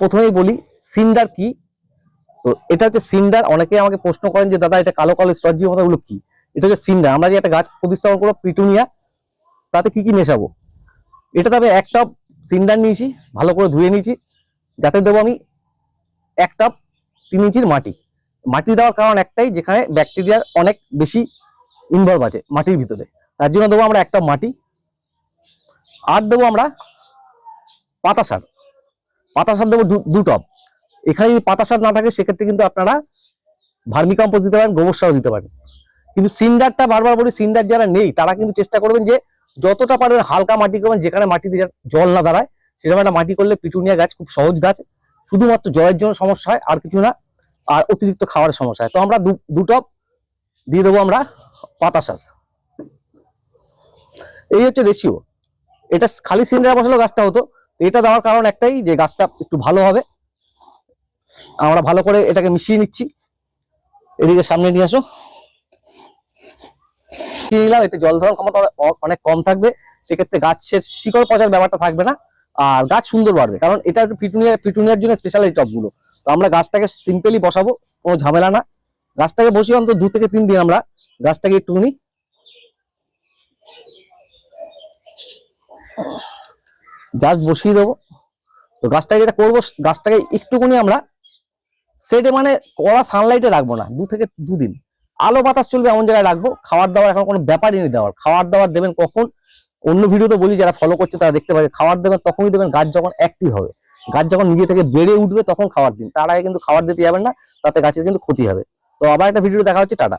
প্রথমেই বলি, সিন্ডার কি? তো এটা হচ্ছে সিন্ডার, অনেকে আমাকে প্রশ্ন করেন যে, দাদা, এটা কালো কালো স্ট্রজি মতো কি? এটা হচ্ছে সিন্ডার। আমরা যে একটা গাছ প্রতিস্থাপন করব, পিটুনিয়া, তাতে কি কি মেশাবো? এটা তবে এক টপ সিন্ডার নিয়েছি, ভালো করে ধুয়ে নিয়েছি, যাতে দেবো আমি এক টপ তিন ইঞ্চির মাটি। মাটি দেওয়ার কারণ একটাই, যেখানে ব্যাকটেরিয়ার অনেক বেশি ইনভলভ আছে মাটির ভিতরে। তার জন্য দেবো আমরা এক টপ মাটি। আর দেবো আমরা পাতা সার। পাতা সার দেবো দু- টপ। এখানে যদি পাতা সার না থাকে, সেক্ষেত্রে কিন্তু আপনারা ভার্মিকম্পোজ দিতে পারেন, গোবর সারও দিতে পারেন। কিন্তু সিন্ডারটা বারবার বলি, সিন্ডার যারা নেই, তারা কিন্তু চেষ্টা করবেন যে যতটা পারবেন হালকা মাটি করবেন, যেখানে মাটিতে জল না দাঁড়ায়, সেরকম একটা মাটি করলে পিটুনিয়া গাছ খুব সহজ গাছ। শুধুমাত্র জলের জন্য সমস্যা হয়, আর কিছু না, আর অতিরিক্ত খাওয়ার সমস্যা হয়। তো আমরা দু- দু টপ দিয়ে দেবো আমরা পাতা সার। এই হচ্ছে রেশিও এটা খালি সিন্ডার বসালেও গাছটা হতো। এটা দেওয়ার কারণ একটাই যে গাছটা একটু ভালো হবে। আমরা ভালো করে এটাকে মিশিয়ে নিচ্ছি। এদিকে সামনে নিয়ে আসো। নিলাম, এতে জল ধারণ ক্ষমতা অনেক কম থাকবে। সেক্ষেত্রে গাছের শিকড় পচার ব্যাপারটা থাকবে না, আর গাছ সুন্দর বাড়বে। কারণ এটা একটু পিটুনিয়া, পিটুনিয়ার জন্য স্পেশাল এই টবগুলো। তো আমরা গাছটাকে সিম্পলি বসাবো, কোনো ঝামেলা না। গাছটাকে বসিয়ে অন্তত দু থেকে তিন দিন আমরা গাছটাকে একটুখানি জাস্ট বসিয়ে দেবো। তো গাছটাকে যেটা করব, গাছটাকে একটুখানি আমরা সেটে মানে কড়া সানলাইটে রাখব না, দু থেকে দুদিন। আলো বাতাস চলবে এমন জায়গায় রাখব খাবার দাবার এখন কোনো ব্যাপারই নেই দেওয়ার। খাবার দাবার দেবেন কখন? অন্য ভিডিওতে বলি, যারা ফলো করছে তারা দেখতে পারে খাবার দেবেন তখনই দেবেন, গাছ যখন অ্যাক্টিভ হবে। গাছ যখন নিজে থেকে বেড়ে উঠবে তখন খাবার দিন। তার আগে কিন্তু খাবার দিতে যাবেন না, তাতে গাছের কিন্তু ক্ষতি হবে। তো আবার একটা ভিডিও দেখা হচ্ছে, টাটা।